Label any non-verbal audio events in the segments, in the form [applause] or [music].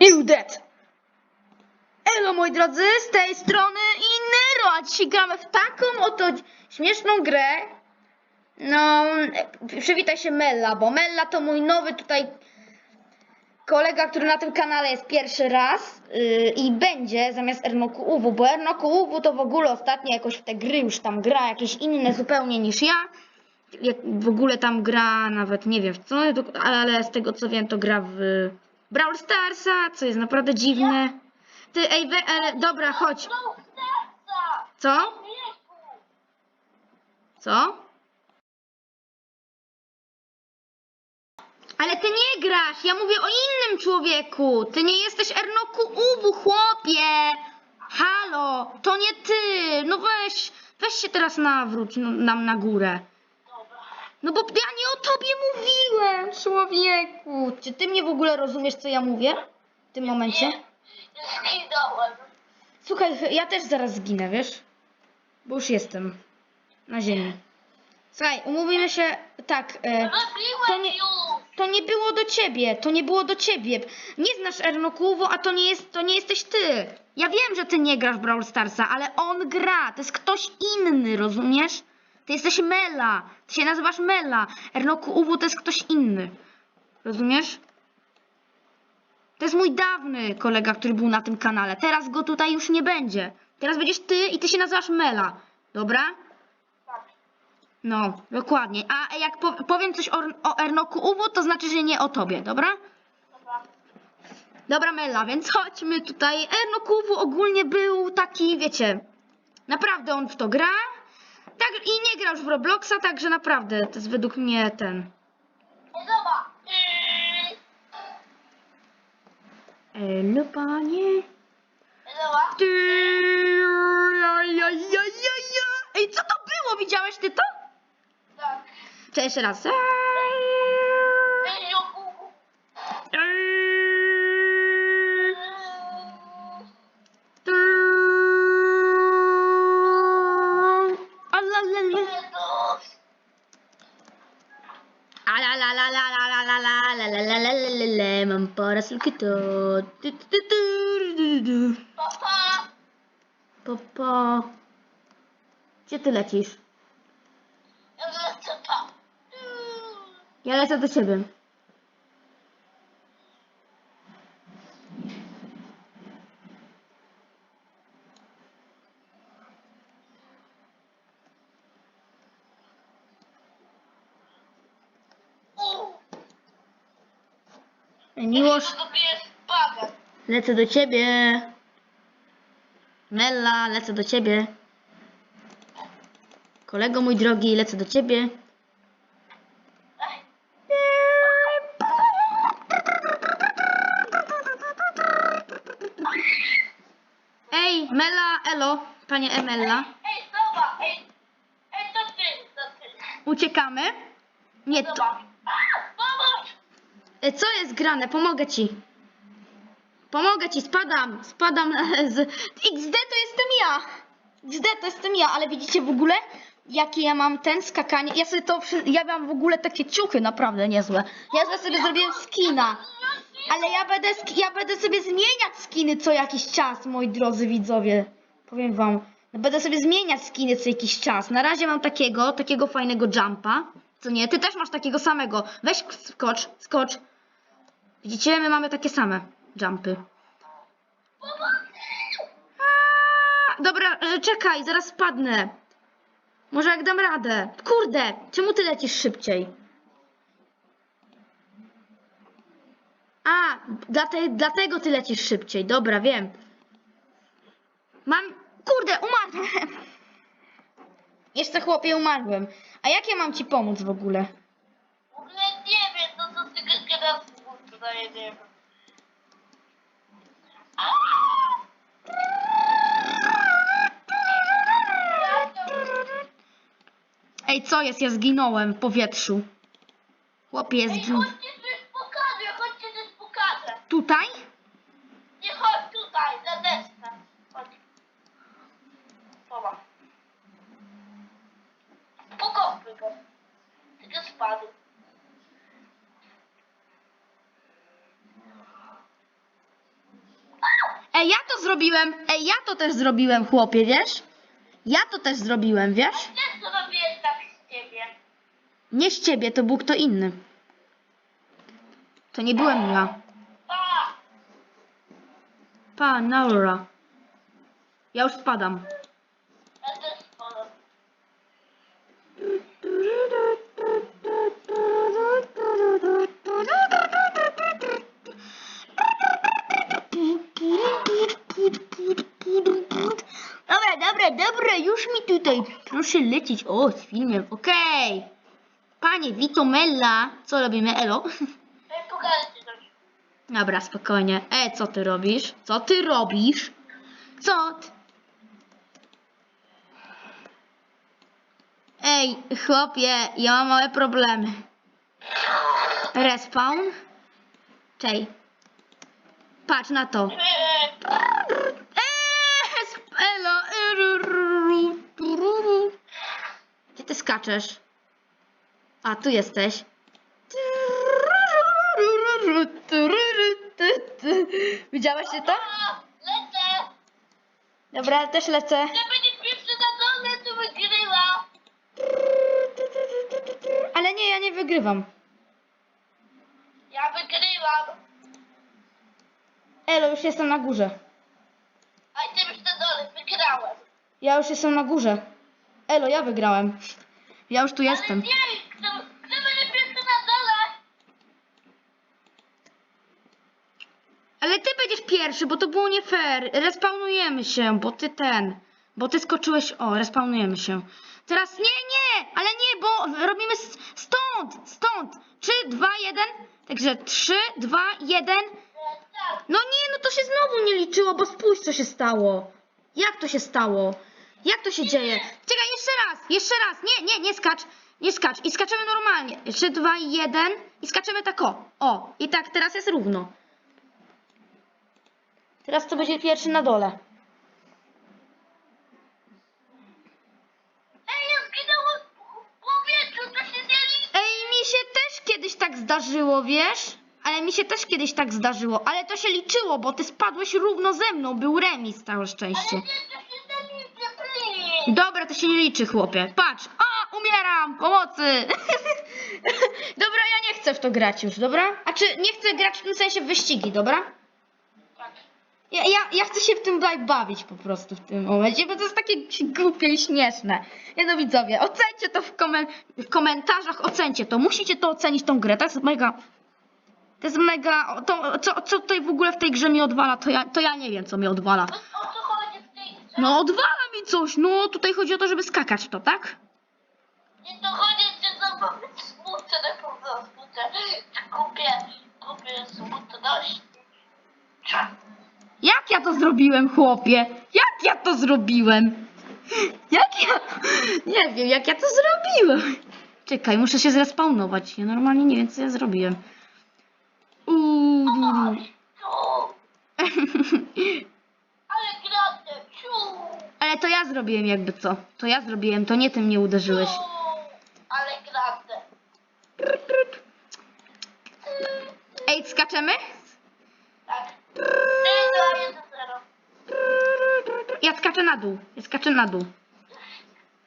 You dead! Elo moi drodzy, z tej strony Inero, a dzisiaj gramy w taką oto śmieszną grę. No, e, przywitaj się Mella, bo Mella to mój nowy tutaj kolega, który na tym kanale jest pierwszy raz yy, i będzie zamiast Ernoku Uwu, bo Ernoku Uwu to w ogóle ostatnio jakoś w te gry już tam gra, jakieś inne zupełnie niż ja. Jak w ogóle tam gra nawet nie wiem w co, ale z tego co wiem to gra w Brawl Starsa, co jest naprawdę dziwne. Ty, ej, we, ale, dobra, chodź. Co? Co? Ale ty nie grasz, ja mówię o innym człowieku. Ty nie jesteś Ernoku Uwu, chłopie. Halo, to nie ty. No weź, weź się teraz nawróć no, nam na górę. No bo ja nie o tobie mówiłem, człowieku. Czy ty mnie w ogóle rozumiesz, co ja mówię w tym momencie? Nie, zginąłem. Słuchaj, ja też zaraz zginę, wiesz? Bo już jestem na ziemi. Słuchaj, umówimy się tak. E, To nie- to nie było do ciebie, to nie było do ciebie. Nie znasz Ernokuwo, a to nie, jest, to nie jesteś ty. Ja wiem, że ty nie grasz w Brawl Starsa, ale on gra. To jest ktoś inny, rozumiesz? Ty jesteś Mela. Ty się nazywasz Mela. Ernoku Uwu to jest ktoś inny. Rozumiesz? To jest mój dawny kolega, który był na tym kanale. Teraz go tutaj już nie będzie. Teraz będziesz ty i ty się nazywasz Mela. Dobra? No, dokładnie. A jak po, powiem coś o, o Ernoku Uwu, to znaczy, że nie o tobie, dobra? Dobra. Dobra, Mela, więc chodźmy tutaj. Ernok Uwu ogólnie był taki, wiecie, naprawdę on w to gra. Tak, I nie już w Robloxa, także naprawdę to jest według mnie ten. Zobacz. Yy, Elo, panie. Zobacz. Ty, ja, ja, ja, ja, ja. Ej, co to było? Widziałeś ty to? Tak. Cześć, jeszcze raz. Ej, to. Papa. Papa. Gdzie ty lecisz? Ja lecę tam. Ja lecę do ciebie. U. Miłosz, lecę do ciebie. Mella, lecę do ciebie. Kolego mój drogi, lecę do ciebie. Ej, Mela, elo, panie Emella. ej. Ej, ej, to ty, to ty. Uciekamy? Nie, to... E, Co jest grane? Pomogę ci. Pomogę ci, spadam, spadam z... XD to jestem ja. XD to jestem ja, ale widzicie w ogóle, jakie ja mam ten skakanie. Ja sobie to, ja mam w ogóle takie ciuchy naprawdę niezłe. Ja sobie zrobiłem skina. Ale ja będę, ja będę sobie zmieniać skiny co jakiś czas, moi drodzy widzowie. Powiem wam. Będę sobie zmieniać skiny co jakiś czas. Na razie mam takiego, takiego fajnego jumpa. Co nie? Ty też masz takiego samego. Weź skocz, skocz. Widzicie? My mamy takie same jumpy. Dobra, e, czekaj, zaraz spadnę. Może jak dam radę. Kurde, czemu ty lecisz szybciej? A, dlate, dlatego ty lecisz szybciej. Dobra, wiem. Mam. Kurde, umarłem. Jeszcze chłopie umarłem. A jak ja mam ci pomóc w ogóle? W ogóle nie wiem, no co ty gadasz w górę, tutaj nie wiem. Ej, co jest? Ja zginąłem w powietrzu. Chłopie, Ej, zginął. chodźcie coś pokażę, chodźcie coś pokażę. Tutaj? Nie chodź tutaj, na deskę. Chodź. Zobacz. Pokopuj go. Tylko spadł. Ej, ja to zrobiłem! Ej, ja to też zrobiłem, chłopie, wiesz? Ja to też zrobiłem, wiesz? Też to robię tak z ciebie. Nie z ciebie, to był kto inny. To nie byłem ja. Pa! Naura. Ja już spadam. Dobra, dobra, dobra, już mi tutaj. Proszę lecieć. O, z filmem, okej. Panie Witomella, co robimy, Elo? Dobra, spokojnie. E, co ty robisz? Co ty robisz? Co? Ty? Ej, chłopie, ja mam małe problemy. Respawn? Czej. Patrz na to. Gdzie ty skaczesz? A, tu jesteś. Widziałaś się to? Lecę! Dobra, też lecę. Ale nie, ja nie wygrywam. Ja wygrywam. Elo, już jestem na górze. A ty już na dole, wygrałem. Ja już jestem na górze. Elo, ja wygrałem. Ja już tu Ale jestem. nie, kto, kto będzie pierwszy na dole? Ale ty będziesz pierwszy, bo to było nie fair. Respawnujemy się, bo ty ten. Bo ty skoczyłeś. O, respawnujemy się. Teraz nie, nie, ale nie, bo robimy s- stąd, stąd. 3, 2, 1. Także 3, 2, 1. No nie, no to się znowu nie liczyło, bo spójrz co się stało. Jak to się stało? Jak to się dzieje? Czekaj, jeszcze raz, jeszcze raz. Nie, nie, nie skacz. Nie skacz. I skaczemy normalnie. 3, 2, 1. I skaczemy tak o. O. I tak teraz jest równo. Teraz to będzie pierwszy na dole. Ej, ja w powietrzu, to się. Ej, mi się też kiedyś tak zdarzyło, wiesz? Ale mi się też kiedyś tak zdarzyło. Ale to się liczyło, bo ty spadłeś równo ze mną. Był remis, całe szczęście. Dobra, to się nie liczy, chłopie. Patrz! O, umieram! Pomocy! [laughs] dobra, ja nie chcę w to grać już, dobra? A czy nie chcę grać w tym sensie w wyścigi, dobra? Ja, ja, ja chcę się w tym bawić po prostu w tym momencie, bo to jest takie głupie i śmieszne. Nie no widzowie, ocencie to w, komen w komentarzach, ocencie to. Musicie to ocenić tą grę, to jest mega... To jest mega... To, co, co tutaj w ogóle w tej grze mi odwala, to ja, to ja nie wiem, co mi odwala. O, o co chodzi w tej grze? No odwala mi coś, no tutaj chodzi o to, żeby skakać to, tak? Nie to chodzi, że zobaczyć smutne po prostu. Te głupie, głupie smutności. Jak ja to zrobiłem, chłopie? Jak ja to zrobiłem? Jak ja... Nie wiem, jak ja to zrobiłem. Czekaj, muszę się zrespawnować. Ja normalnie nie wiem, co ja zrobiłem. Uuu. Ciu. Ale ciu. Ale to ja zrobiłem jakby co. To ja zrobiłem, to nie ty mnie uderzyłeś. ciu. Ale gracie. Ej, skaczemy? Tak. 3, 2, 1, 0. Ja skaczę na dół. Ja skaczę na dół.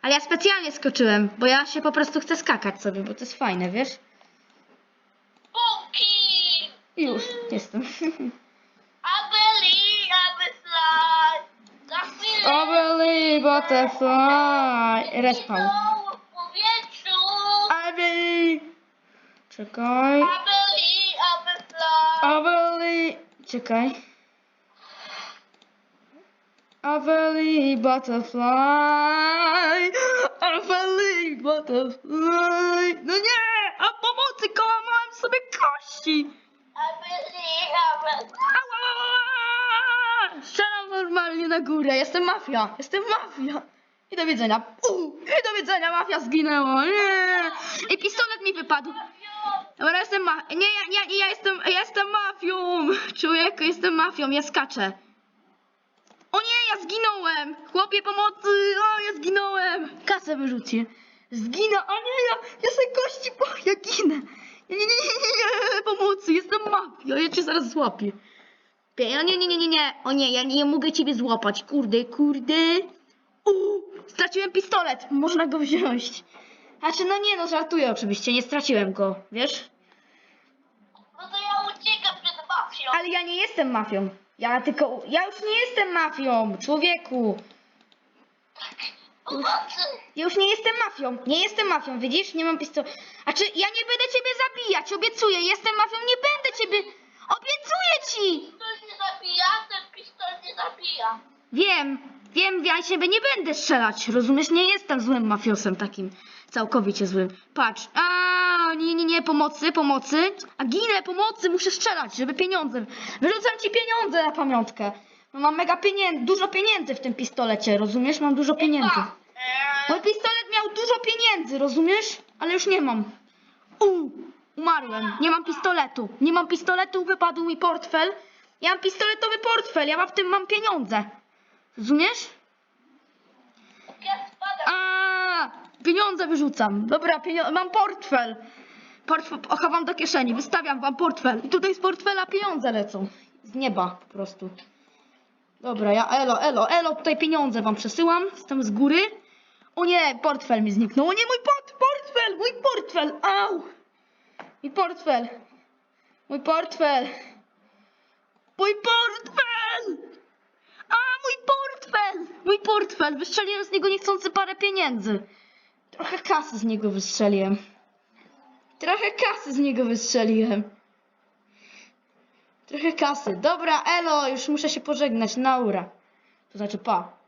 Ale ja specjalnie skoczyłem, bo ja się po prostu chcę skakać sobie, bo to jest fajne, wiesz? Już, jestem. [laughs] Obeli, butterfly. Respawn. Abeli. Czekaj. Abeli. Czekaj. Abeli, butterfly. Abeli, butterfly. No nie! A pomocy, kołamałem sobie kości. Abefly! Ała! Strzelam normalnie na górę. Jestem mafia. Jestem mafia. I do widzenia. U, I do widzenia. Mafia zginęła. Nie. I pistolet mi wypadł. Dobra, jestem ma... Nie, ja, ja, ja jestem, jestem mafią. Człowieku, jestem mafią. Ja skaczę. O nie, ja zginąłem. Chłopie, pomocy. O, ja zginąłem. Kasę wyrzucię. Zginę. A nie, ja, ja sobie kości, bo ja ginę. Nie, nie, nie, nie, nie, pomocy. Jestem mafią. Ja cię zaraz złapię. Pie- o nie, nie, nie, nie, nie. O nie, ja nie mogę ciebie złapać. Kurde, kurde. Uuu, straciłem pistolet. Można go wziąć. Znaczy, no nie, no żartuję oczywiście, nie straciłem go, wiesz? No to ja uciekam przed mafią. Ale ja nie jestem mafią. Ja tylko, ja już nie jestem mafią, człowieku. Pomocy! Ja już nie jestem mafią. Nie jestem mafią, widzisz? Nie mam pistoletu. A czy ja nie będę ciebie zabijać, obiecuję. Jestem mafią, nie będę ciebie. Obiecuję ci! Zabija, ten pistolet nie zabija. Wiem, wiem, ja siebie nie będę strzelać. Rozumiesz? Nie jestem złym mafiosem takim. Całkowicie złym. Patrz. A nie, nie, nie, pomocy, pomocy. A ginę, pomocy, muszę strzelać, żeby pieniądze. Wyrzucam ci pieniądze na pamiątkę. No mam mega pieniędzy, dużo pieniędzy w tym pistolecie, rozumiesz? Mam dużo pieniędzy. Eee, Mój pistolet miał dużo pieniędzy, rozumiesz? Ale już nie mam. U, umarłem. Nie mam pistoletu. Nie mam pistoletu, wypadł mi portfel. Ja mam pistoletowy portfel, ja mam w tym mam pieniądze. Rozumiesz? ja spadam. A, pieniądze wyrzucam. Dobra, pienio- mam portfel. Portfel chowam do kieszeni, wystawiam wam portfel. I tutaj z portfela pieniądze lecą. Z nieba po prostu. Dobra, ja elo, elo, elo, tutaj pieniądze wam przesyłam. Jestem z góry. O nie, portfel mi zniknął. O nie, mój port, portfel, mój portfel. Au. Mój portfel. Mój portfel. Mój portfel. A, mój portfel! Mój portfel! Wystrzeliłem z niego niechcący parę pieniędzy. Trochę kasy z niego wystrzeliłem. Trochę kasy z niego wystrzeliłem. Trochę kasy. Dobra, elo, już muszę się pożegnać. Naura. To znaczy pa.